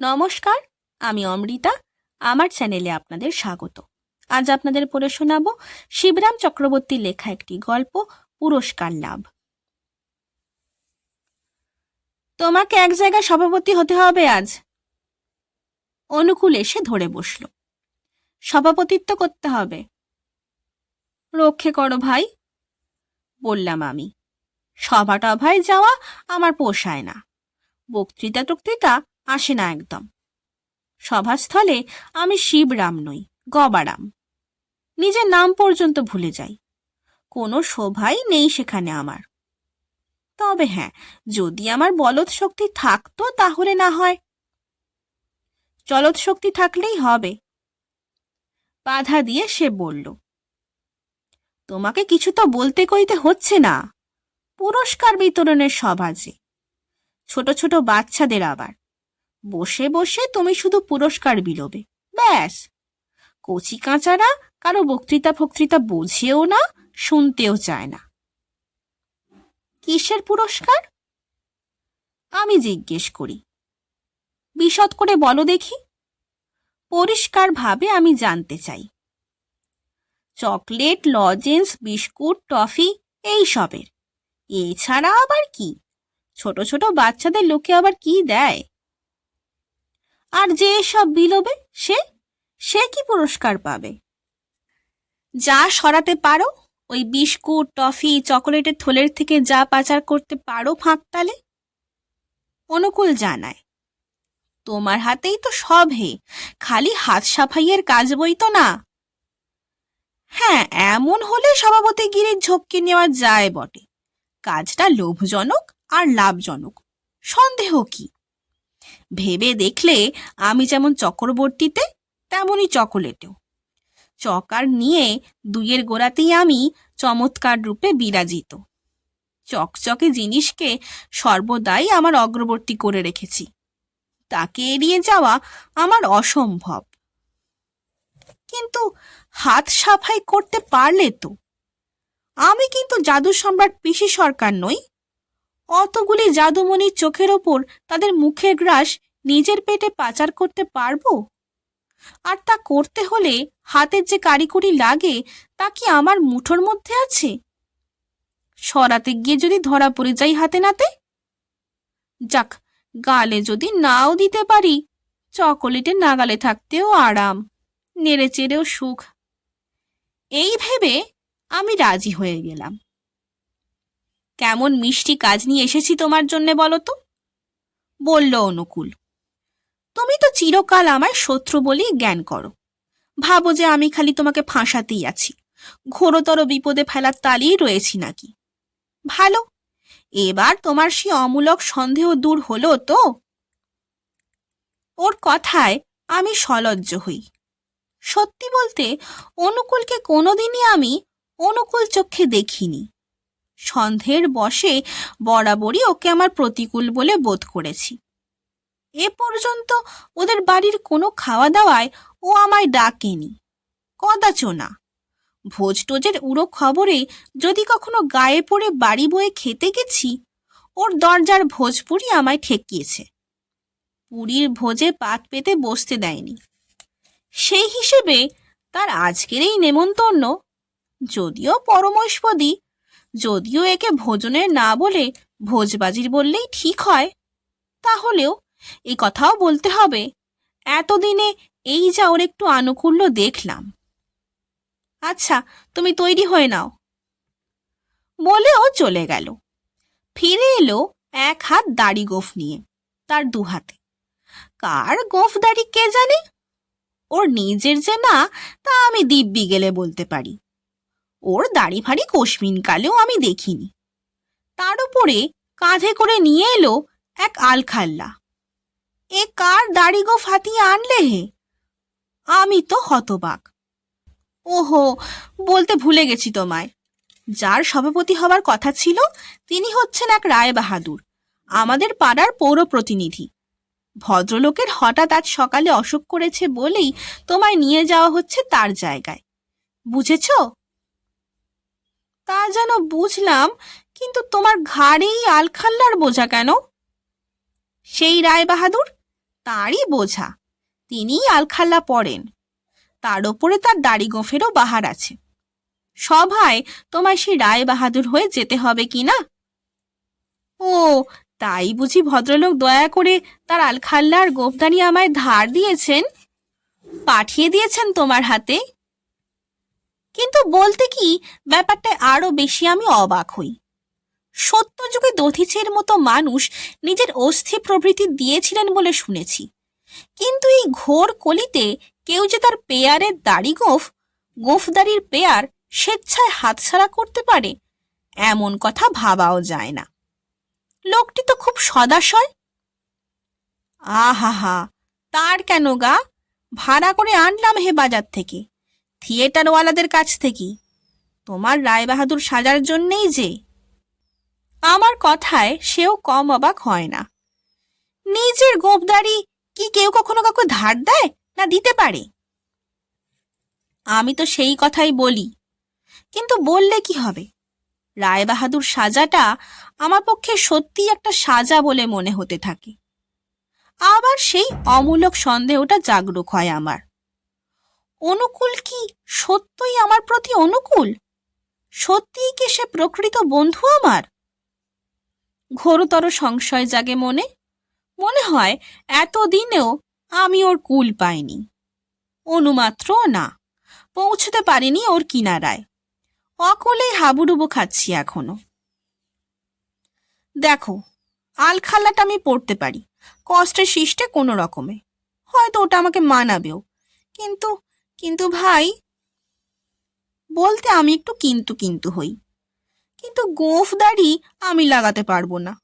নমস্কার, আমি অমৃতা। আমার চ্যানেলে আপনাদের স্বাগত। আজ আপনাদের পড়ে শোনাব শিবরাম চক্রবর্তীর লেখা একটি গল্প, পুরস্কার লাভ। তোমাকে এক জায়গায় সভাপতি হতে হবে আজ। অনুকূল এসে ধরে বসল। সভাপতিত্ব করতে হবে। রক্ষে করো ভাই, বললাম আমি। সভা টভায় যাওয়া আমার পোষায় না। বক্তৃতা টক্তৃতা আসে না একদম। সভাস্থলে আমি শিবরাম নই, গবারাম। নিজের নাম পর্যন্ত ভুলে যাই। কোনো শোভাই নেই সেখানে আমার। তবে হ্যাঁ যদি আমার বলদ শক্তি থাকতো তাহলে না হয়। চলৎ শক্তি থাকলেই হবে। বাধা দিয়ে সে বলল, তোমাকে কিছু তো বলতে কইতে হচ্ছে না। পুরস্কার বিতরণের সভা যে। ছোট ছোট বাচ্চাদের আবার। বসে বসে তুমি শুধু পুরস্কার বিলোবে। ব্যাস। কচি কাঁচারা কারও বক্তৃতা ফক্তৃতা বোঝেও না, শুনতেও চায় না। কিসের পুরস্কার? আমি জিজ্ঞেস করি। বিশদ করে বলো দেখি। পরিষ্কারভাবে আমি জানতে চাই। চকলেট, লজেন্স, বিস্কুট, টফি এই সবের। এছাড়া আবার কি? ছোট ছোট বাচ্চাদের লোকে আবার কি দেয়? আর যে সব বিলোবে, সে সে কি পুরস্কার পাবে? যা সরাতে পারো, ওই বিস্কুট, টফি, চকোলেটের থলের থেকে যা পাচার করতে পারো ফাঁকতালে অনুকূল জানায়, তোমার হাতেই তো সব হে, খালি হাত সাফাইয়ের কাজ বই তো না। হ্যাঁ এমন হলে সভাপতি গিরির ঝক্কি নেওয়া যায় বটে। কাজটা লোভজনক আর লাভজনক। সন্দেহ কি? ভেবে দেখলে আমি যেমন চক্রবর্তীতে, তেমনই চকোলেটেও। চকার নিয়ে দুইয়ের গোড়াতেই আমি চমৎকার রূপে বিরাজিত। চকচকে জিনিসকে সর্বদাই আমার অগ্রবর্তী করে রেখেছি। তাকে এড়িয়ে যাওয়া আমার অসম্ভব। কিন্তু হাত সাফাই করতে পারলে তো? আমি কিন্তু জাদু সম্রাট পিসি সরকার নই অতগুলি জাদুমণির চোখের ওপর তাদের মুখের গ্রাস নিজের পেটে পাচার করতে পারব? আর তা করতে হলে হাতের যে কারিকুরি লাগে, তা কি আমার মুঠোর মধ্যে আছে? সরাতে গিয়ে যদি ধরা পড়ে যাই হাতে নাতে? যাক, গালে যদি নাও দিতে পারি, চকোলেটে নাগালে থাকতেও আরাম, নেড়ে চেড়েও সুখ। এই ভেবে আমি রাজি হয়ে গেলাম। কেমন মিষ্টি কাজ নিয়ে এসেছি তোমার জন্যে বলো তো? বলল অনুকূল। তুমি তো চিরকাল আমায় শত্রু বলেই জ্ঞান করো। ভাবো যে আমি খালি তোমাকে ফাঁসাতেই আছি। ঘোরতর বিপদে ফেলার তালিই রয়েছি নাকি। ভালো, এবার তোমার সে অমূলক সন্দেহ দূর হলো তো। ওর কথায় আমি সলজ্জ হই। সত্যি বলতে অনুকূলকে কোনোদিনই আমি অনুকূল চক্ষে দেখিনি। সন্দেহের বশে বরাবরই ওকে আমার প্রতিকূল বলে বোধ করেছি। এ পর্যন্ত ওদের বাড়ির কোনো খাওয়া দাওয়ায় ও আমায় ডাকেনি। কদাচ না। ভোজ টোজের উড়ো খবরে যদি কখনো গায়ে পড়ে বাড়ি বয়ে খেতে গেছি, ওর দরজার ভোজপুরি আমায় ঠেকিয়েছে। পুরীর ভোজে পাত পেতে বসতে দেয়নি। সেই হিসেবে তার আজকের এই নেমন্তন্ন, যদিও পরমৈস্পদী যদিও একে ভোজনের না বলে ভোজবাজির বললেই ঠিক হয়। তাহলেও এই কথাও বলতে হবে, এতদিনে এই যা ওর একটু আনুকূল্য দেখলাম। আচ্ছা তুমি তৈরি হয়ে নাও। বলে ও চলে গেল। ফিরে এলো এক হাত দাড়ি গোফ নিয়ে, তার দু হাতে। কার গোফ দাড়ি কে জানে? ওর নিজের যে না, তা আমি দিব্যি গেলে বলতে পারি। ওর দাড়ি ভাড়ি কোশমিন কালেও আমি দেখিনি। তার উপরে কাঁধে করে নিয়ে এলো এক আলখাল্লা। এ কার দাড়ি গো ফাতিয়ে আনলে হে? আমি তো হতবাক। ওহো, বলতে ভুলে গেছি তোমায়। যার সভাপতি হবার কথা ছিল, তিনি হচ্ছেন এক রায় বাহাদুর আমাদের পাড়ার পৌর প্রতিনিধি ভদ্রলোকের হঠাৎ আজ সকালে অসুখ করেছে বলেই তোমায় নিয়ে যাওয়া হচ্ছে তার জায়গায়। বুঝেছ? তা যেন বুঝলাম, কিন্তু তোমার ঘাড়েই আলখাল্লার বোঝা কেন? সেই রায় বাহাদুর তারই বোঝা। তিনিই আলখাল্লা পড়েন। তার ওপরে তার দাড়ি গোফেরও বাহার আছে। সভায় তোমায় সেই রায় বাহাদুর হয়ে যেতে হবে কি না? ও, তাই বুঝি ভদ্রলোক দয়া করে তার আলখাল্লার গোফদানি আমায় ধার দিয়েছেন? পাঠিয়ে দিয়েছেন তোমার হাতে? কিন্তু বলতে কি ব্যাপারটা আরও বেশি আমি অবাক হই। সত্যযুগে দধিচের মতো মানুষ নিজের অস্থি প্রভৃতি দিয়েছিলেন বলে শুনেছি। কিন্তু এই ঘোর কলিতে কেউ যে তার পেয়ারের দাড়ি গোফ, গোফদারির পেয়ার স্বেচ্ছায় হাতছাড়া করতে পারে, এমন কথা ভাবাও যায় না। লোকটি তো খুব সদাশয়। আহা হা তার কেন গা? ভাড়া করে আনলাম হে বাজার থেকে। থিয়েটারওয়ালাদের কাছ থেকে। তোমার রায়বাহাদুর সাজার জন্যেই যে। আমার কথায় সেও কম অবাক হয় না। নিজের গোপদারি কি কেউ কখনো কাউকে ধার দেয় না দিতে পারে? আমি তো সেই কথাই বলি। কিন্তু বললে কি হবে? রায়বাহাদুর সাজাটা আমার পক্ষে সত্যি একটা সাজা বলে মনে হতে থাকে। আবার সেই অমূলক সন্দেহটা জাগরুক হয় আমার। অনুকূল কি? সত্যই আমার প্রতি অনুকূল? সত্যিই কি সে প্রকৃত বন্ধু আমার? ঘোরতর সংশয় জাগে মনে। মনে হয়, এতদিনেও আমি ওর কুল পাইনি। অনুমাত্র না। পৌঁছতে পারিনি ওর কিনারায়। অকলেই হাবুডুবু খাচ্ছি এখনও। দেখো, আলখাল্লাটা আমি পড়তে পারি। কষ্টে শিষ্টে কোনো রকমে। হয়তো ওটা আমাকে মানাবেও। কিন্তু কিন্তু ভাই, বলতে আমি একটু কিন্তু কিন্তু হই। কিন্তু গোফ দাড়ি আমি লাগাতে পারব না।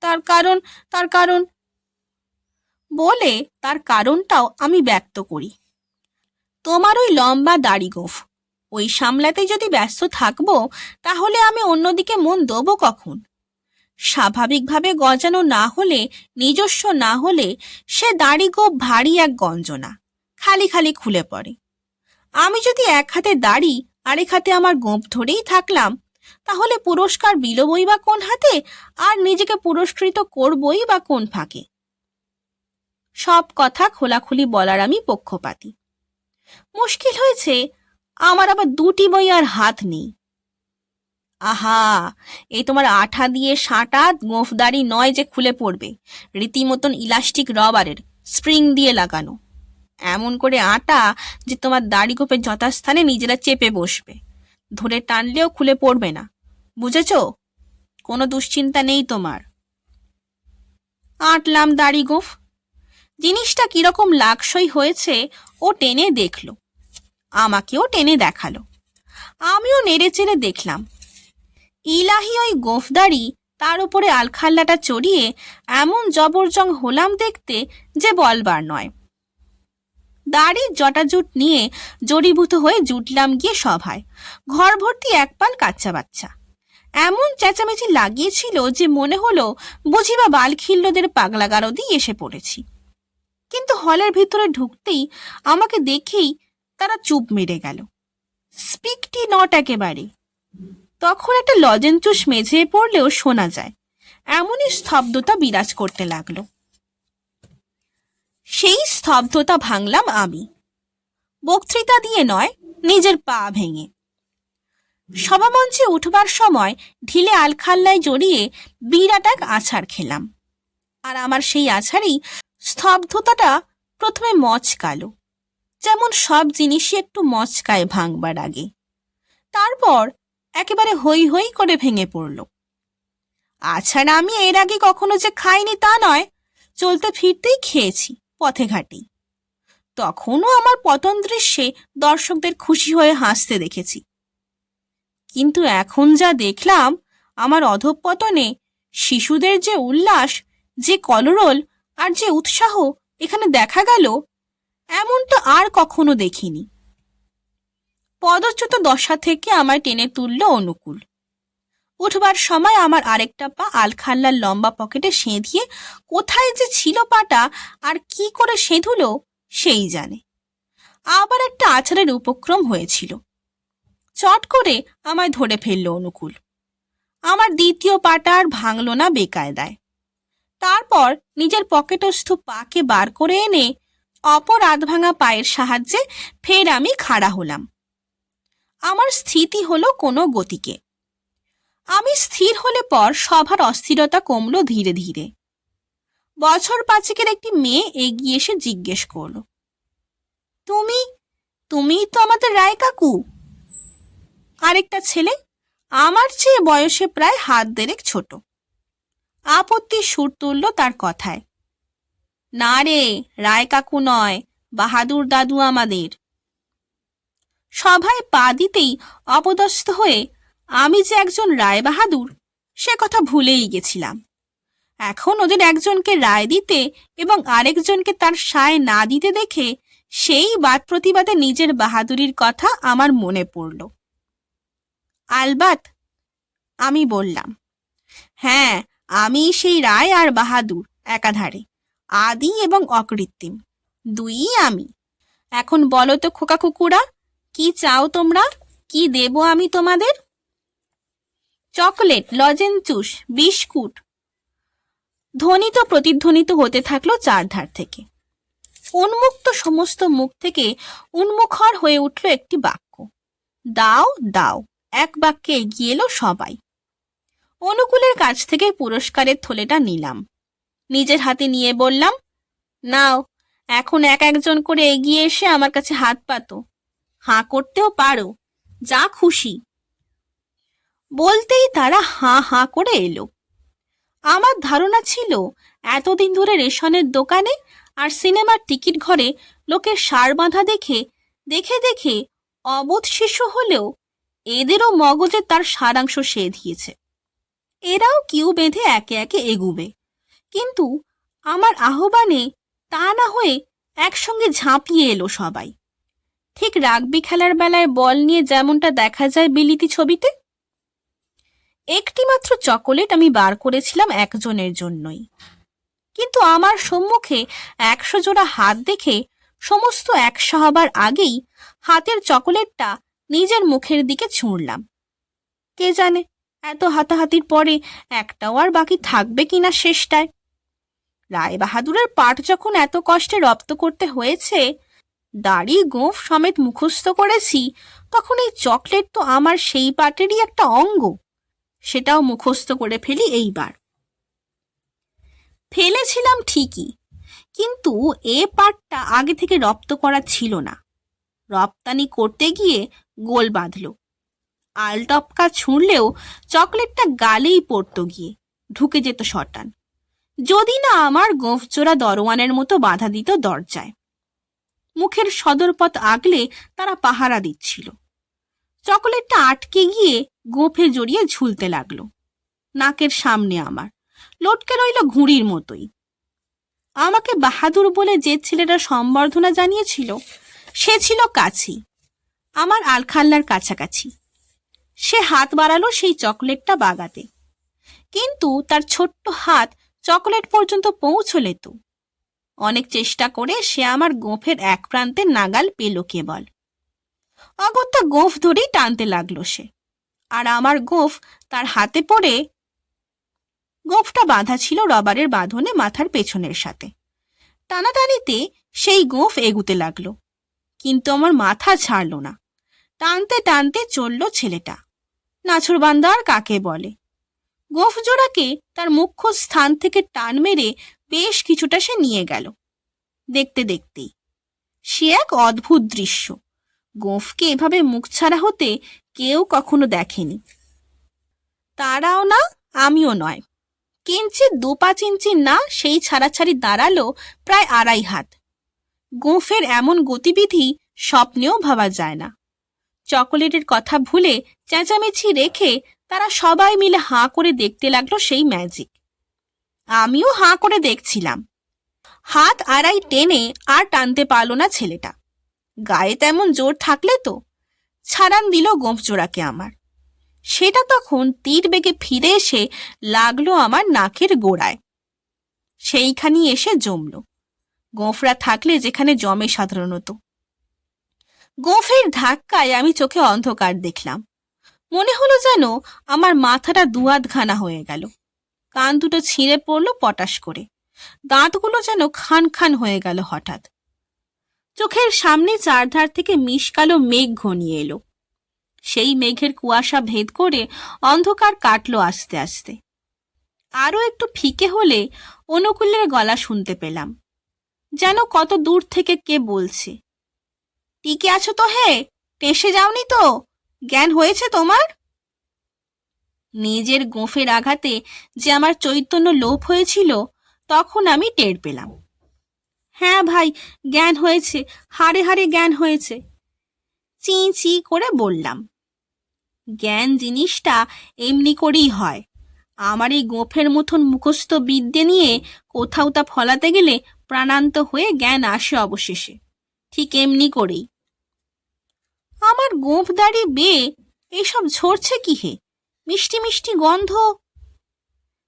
তার কারণ তার কারণ বলে তার কারণটাও আমি ব্যক্ত করি। তোমার ওই লম্বা দাড়ি গোফ, ওই সামলাতে যদি ব্যস্ত থাকব, তাহলে আমি অন্যদিকে মন দেবো কখন? স্বাভাবিকভাবে গজানো না হলে, নিজস্ব না হলে সে দাড়ি গোপ ভারী এক গঞ্জনা। খালি খালি খুলে পড়ে। আমি যদি এক হাতে দাড়ি, আরেক হাতে আমার গোপ ধরেই থাকলাম, তাহলে পুরস্কার বিলোবই বা কোন হাতে? আর নিজেকে পুরস্কৃত করবই বা কোন ফাঁকে? সব কথা খোলাখুলি বলার আমি পক্ষপাতি। মুশকিল হয়েছে, আমার আবার দুটি বই আর হাত নেই। আহা, এই তোমার আঠা দিয়ে সাঁটা গোফদারি নয় যে খুলে পড়বে। রীতিমতন ইলাস্টিক রবারের, স্প্রিং দিয়ে লাগানো। এমন করে আটা যে তোমার দাড়ি গোপের যথাস্থানে নিজেরা চেপে বসবে। ধরে টানলেও খুলে পড়বে না। বুঝেছ? কোনো দুশ্চিন্তা নেই তোমার। আটলাম দাড়ি গোফ। জিনিসটা কীরকম লাকসই হয়েছে, ও টেনে দেখল। আমাকেও টেনে দেখাল। আমিও নেড়ে চেড়ে দেখলাম। ইলাহি ওই গোফদারি তার উপরে আলখাল্লাটা চড়িয়ে এমন জবরজং হলাম দেখতে যে বলবার নয়। দাড়ির জটাজুট নিয়ে জড়িভূত হয়ে জুটলাম গিয়ে সভায়। ঘর ভর্তি একপাল কাচ্চা বাচ্চা। এমন চেঁচামেচি লাগিয়েছিল যে মনে হলো বুঝি বা বালখিল্যদের পাগলা গারদেই এসে পড়েছি। কিন্তু হলের ভিতরে ঢুকতেই আমাকে দেখেই তারা চুপ মেরে গেল। স্পিকটি নট একেবারে। তখন একটা লজেঞ্চুস মেঝে পড়লেও শোনা যায়, এমনই স্তব্ধতা বিরাজ করতে লাগল। সেই স্তব্ধতা ভাঙলাম আমি। বক্তৃতা দিয়ে নয়, নিজের পা ভেঙে। সভামঞ্চে উঠবার সময় ঢিলে আলখাল্লায় জড়িয়ে বিরাট এক আছাড় খেলাম। আর আমার সেই আছাড়েই স্তব্ধতাটা প্রথমে মচকালো। যেমন সব জিনিসই একটু মচকায় ভাঙবার আগে। তারপর একেবারে হই হই করে ভেঙে পড়ল। আছাড় আমি এর আগে কখনো যে খাইনি তা নয়, চলতে ফিরতেই খেয়েছি। পথে ঘাটেই তখনও আমার পতন দৃশ্যে দর্শকদের খুশি হয়ে হাসতে দেখেছি। কিন্তু এখন যা দেখলাম, আমার অধঃপতনে শিশুদের যে উল্লাস, যে কলরোল আর যে উৎসাহ এখানে দেখা গেল, এমনটা আর কখনো দেখিনি। পদচ্যুত দশা থেকে আমায় টেনে তুলল অনুকূল। উঠবার সময় আমার আরেকটা পা আলখাল্লার লম্বা পকেটে সেঁধিয়ে, কোথায় যে ছিল পাটা আর কি করে সেঁধুলো, সেই জানে। আবার একটা আছাড়ের উপক্রম হয়েছিল। চট করে আমায় ধরে ফেলল অনুকূল। আমার দ্বিতীয় পাটা আর ভাঙল না বেকায়দায়। তারপর নিজের পকেটস্থ পাকে বার করে এনে অপর আধ ভাঙা পায়ের সাহায্যে ফের আমি খাড়া হলাম। আমার স্থিতি হলো কোনো গতিকে। আমি স্থির হলে পর সভার অস্থিরতা কমলো ধীরে ধীরে। বছর পাঁচেকের একটি মেয়ে এগিয়ে এসে জিজ্ঞেস করল, তুমি তুমি তো আমাদের রায় কাকু আরেকটা ছেলে, আমার চেয়ে বয়সে প্রায় হাত দেড়েক ছোট। আপত্তি সুর তুলল তার কথায়, না রে রায় কাকু নয়, বাহাদুর দাদু আমাদের। সভায় পা দিতেই অপদস্থ হয়ে আমি যে একজন রায় বাহাদুর সে কথা ভুলেই গেছিলাম। এখন ওদের একজনকে রায় দিতে এবং আরেকজনকে তার সায় না দিতে দেখে সেই বাদ প্রতিবাদে নিজের বাহাদুরির কথা আমার মনে পড়ল। আলবাত, আমি বললাম হ্যাঁ আমি সেই রায় আর বাহাদুর, একাধারে, আদি এবং অকৃত্রিম, দুইই আমি। এখন বলো তো খোকা কুকুরা, কি চাও তোমরা? কি দেব আমি তোমাদের? Chocolate lozenges biscuit. ধ্বনিত প্রতিধ্বনিত হতে থাকল চারধার থেকে। উন্মুক্ত সমস্ত মুখ থেকে উন্মুখর হয়ে উঠল একটি বাক্য। দাও দাও, এক বাক্যে এগিয়ে এলো সবাই। অনুকূলের কাছ থেকে পুরস্কারের থলেটা নিলাম। নিজের হাতে নিয়ে বললাম, নাও, এখন এক একজন করে এগিয়ে এসে আমার কাছে হাত পাতো। হাঁ করতেও পারো, যা খুশি। বলতেই তারা হাঁ হাঁ করে এলো। আমার ধারণা ছিল, এতদিন ধরে রেশনের দোকানে আর সিনেমার টিকিট ঘরে লোকের সার বাঁধা দেখে দেখে দেখে অবোধ শিশু হলেও এদেরও মগজে তার সারাংশ সে দিয়েছে। এরাও কিউ বেঁধে একে একে এগুবে। কিন্তু আমার আহ্বানে তা না হয়ে একসঙ্গে ঝাঁপিয়ে এলো সবাই। ঠিক রাগবি খেলার বেলায় বল নিয়ে যেমনটা দেখা যায় বিলিতি ছবিতে একটি মাত্র চকোলেট আমি বার করেছিলাম একজনের জন্যই। কিন্তু আমার সম্মুখে একশো জোড়া হাত দেখে সমস্ত একশো হবার আগেই হাতের চকোলেটটা নিজের মুখের দিকে ছুঁড়লাম। কে জানে, এত হাতাহাতির পরে একটাও আর বাকি থাকবে কিনা শেষটায়। রায় বাহাদুরের পাঠ যখন এত কষ্টে রপ্ত করতে হয়েছে, দাড়ি, গোঁফ সমেত মুখস্থ করেছি, তখন এই চকলেট তো আমার সেই পাটেরই একটা অঙ্গ। সেটাও মুখস্থ করে ফেলি এইবার। ফেলেছিলাম ঠিকই, কিন্তু এ পাটটা আগে থেকে রপ্ত করা ছিল না। রপ্তানি করতে গিয়ে গোল বাঁধল। আলটপকা ছুঁড়লেও চকলেটটা গালেই পড়তো গিয়ে, ঢুকে যেত শটান। যদি না আমার গোঁফজোড়া দরওয়ানের মতো বাধা দিত দরজায়। মুখের সদরপথ আগলে তারা পাহারা দিচ্ছিল। চকলেটটা আটকে গিয়ে গোঁফে জড়িয়ে ঝুলতে লাগল। নাকের সামনে আমার। লটকে রইল ঘুড়ির মতোই। আমাকে বাহাদুর বলে যে ছেলেটা সম্বর্ধনা জানিয়েছিল, সে ছিল কাছেই আমার আলখাল্লার কাছাকাছি। সে হাত বাড়ালো সেই চকলেটটা বাগাতে। কিন্তু তার ছোট্ট হাত চকলেট পর্যন্ত পৌঁছলে তো। অনেক চেষ্টা করে সে আমার গোঁফের এক প্রান্তে নাগাল পেল কেবল। অগত্যা গোঁফ ধরেই টানতে লাগল সে। আর আমার গোঁফ তার হাতে পড়ে। গোঁফটা বাঁধা ছিল রবারের বাঁধনে মাথার পেছনের সাথে। টানাটানিতে সেই গোঁফ এগুতে লাগল, কিন্তু আমার মাথা ছাড়ল না। টানতে টানতে চলল ছেলেটা। নাছরবান্দা আর কাকে বলে? গোঁফ জোড়াকে তার মুখ্য স্থান থেকে টান মেরে বেশ কিছুটা সে নিয়ে গেল। দেখতে দেখতেই। সে এক অদ্ভুত দৃশ্য। গোঁফকে এভাবে মুখ ছাড়া হতে কেউ কখনো দেখেনি। তারাও না, আমিও নয়। কিঞ্চিত দু পাঁচ ইঞ্চি না, সেই ছাড়াছাড়ি দাঁড়াল প্রায় আড়াই হাত। গোঁফের এমন গতিবিধি স্বপ্নেও ভাবা যায় না। চকোলেটের কথা ভুলে চেঁচামেচি রেখে তারা সবাই মিলে হাঁ করে দেখতে লাগল সেই ম্যাজিক। আমিও হাঁ করে দেখছিলাম। হাত আড়াই টেনে আর টানতে পারল না ছেলেটা। গায়ে তেমন জোর থাকলে তো ছাড়ান দিল গোঁফ জোড়াকে আমার। সেটা তখন তীর বেগে ফিরে এসে লাগল আমার নাকের গোড়ায়। সেইখানি এসে জমল। গোঁফরা থাকলে যেখানে জমে সাধারণত। গোঁফের ধাক্কায় আমি চোখে অন্ধকার দেখলাম। মনে হলো যেন আমার মাথাটা দুয়াত ঘানা হয়ে গেল। কান দুটো ছিঁড়ে পড়ল পটাশ করে। দাঁতগুলো যেন খান খান হয়ে গেল হঠাৎ। চোখের সামনে চারধার থেকে মিশকালো মেঘ ঘনিয়ে এলো। সেই মেঘের কুয়াশা ভেদ করে অন্ধকার কাটলো আস্তে আস্তে। আরও একটু ফিকে হলে অনুকূলের গলা শুনতে পেলাম। যেন কত দূর থেকে কে বলছে। টিকে আছো তো হে? টেসে যাওনি তো? জ্ঞান হয়েছে তোমার? নিজের গোঁফের আঘাতে যে আমার চৈতন্য লোপ হয়েছিল, তখন আমি টের পেলাম। হ্যাঁ ভাই, জ্ঞান হয়েছে, হাড়ে হাড়ে জ্ঞান হয়েছে। চি চি করে বললাম, জ্ঞান জিনিসটা এমনি করেই হয়। আমার এই গোঁফের মতন মুখস্থ বিদ্যে নিয়ে কোথাও তা ফলাতে গেলে প্রাণান্ত হয়ে জ্ঞান আসে অবশেষে, ঠিক এমনি করেই। আমার গোঁফ দাড়ি বেয়ে এসব ঝরছে কি হে? মিষ্টি মিষ্টি গন্ধ?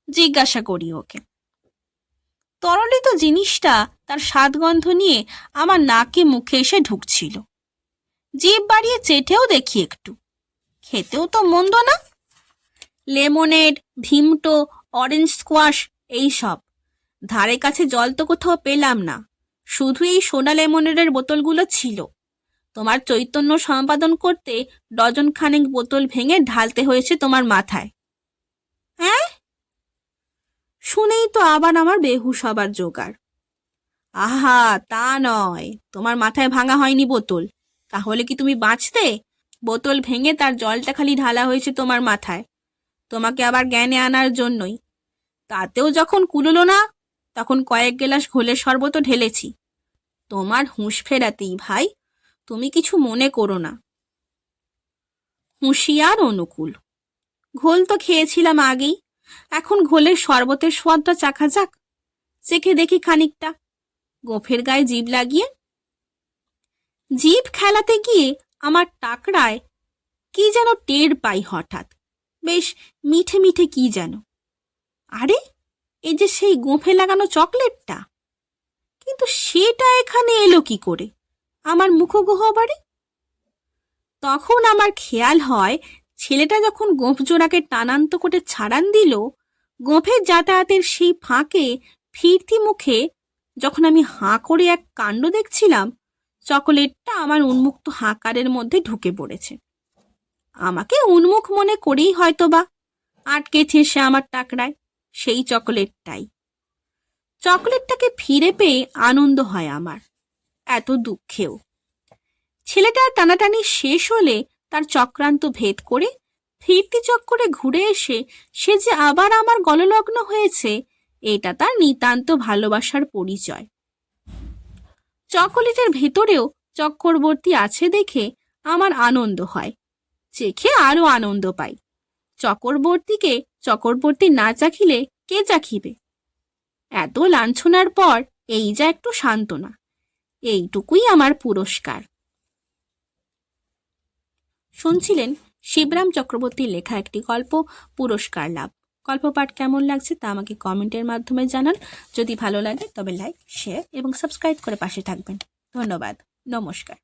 জিজ্ঞাসা করি ওকে। তরলিত জিনিসটা তার স্বাদগন্ধ নিয়ে আমার নাকে মুখে এসে ঢুকছিল। জিভ বাড়িয়ে চেটেও দেখি একটু। খেতেও তো মন্দ না। লেমনেড ভিমটো, অরেঞ্জ স্কোয়াশ, এই সব। ধারে কাছে জল তো কোথাও পেলাম না। শুধু এই সোনা লেমনেডের বোতলগুলো ছিল। তোমার চৈতন্য সম্পাদন করতে ডজন খানেক বোতল ভেঙে ঢালতে হয়েছে তোমার মাথায়। হ্যাঁ? শুনেই তো আবার আমার বেহুশ হবার জোগাড়। আহা, তা নয়। তোমার মাথায় ভাঙা হয়নি বোতল। তাহলে কি তুমি বাঁচতে? বোতল ভেঙে তার জলটা খালি ঢালা হয়েছে তোমার মাথায়। তোমাকে আবার জ্ঞানে আনার জন্যই। তাতেও যখন কুলোলো না, তখন কয়েক গেলাস ঘোলের শরবতও ঢেলেছি। তোমার হুঁশ ফেরাতেই, ভাই। তুমি কিছু মনে করো না। হুঁশিয়ার অনুকূল। ঘোল তো খেয়েছিলাম আগেই। এখন ঘোলের শরবতের স্বাদটা চাখা যাক। চেখে দেখি খানিকটা। গোফের গায়ে জিভ লাগিয়ে। জিভ খেলাতে গিয়ে আমার টাকরায় কি যেন টের পাই হঠাৎ। বেশ মিঠে মিঠে কি যেন। আরে, এই যে সেই গোঁফে লাগানো চকলেটটা। কিন্তু সেটা এখানে এলো কি করে? আমার মুখগহ্বরে তখন আমার খেয়াল হয় ছেলেটা যখন গোঁফ জোড়াকে টানান্ত করে ছাড়ান দিল গোঁফের যাতায়াতের সেই ফাঁকে ফিরতি মুখে যখন আমি হাঁ করে এক কাণ্ড দেখছিলাম, চকোলেটটা আমার উন্মুক্ত হাঁকারের মধ্যে ঢুকে পড়েছে। আমাকে উন্মুখ মনে করেই হয়তো বা আটকেছে সে আমার টাকরায়, সেই চকোলেটটাই। চকোলেটটাকে ফিরে পেয়ে আনন্দ হয় আমার, এত দুঃখেও। ছেলেটার টানাটানি শেষ হলে তার চক্রান্ত ভেদ করে ফিরতি চক্করে ঘুরে এসে সে যে আবার আমার গললগ্ন হয়েছে, এটা তার নিতান্ত ভালোবাসার পরিচয়। চকোলেটের ভেতরেও চক্করবর্তী আছে দেখে আমার আনন্দ হয়, চেখে আরও আনন্দ পাই। চকরবর্তীকে চকরবর্তী না চাখিলে কে চাখিবে? এত লাঞ্ছনার পর এই যা একটু সান্ত্বনা, এইটুকুই আমার পুরস্কার। শুনছিলেন শিবরাম চক্রবর্তীর লেখা একটি গল্প, পুরস্কার লাভ। গল্প পাঠ কেমন লাগছে তা আমাকে কমেন্টের মাধ্যমে জানান। যদি ভালো লাগে তবে লাইক, শেয়ার এবং সাবস্ক্রাইব করে পাশে থাকবেন। ধন্যবাদ। নমস্কার।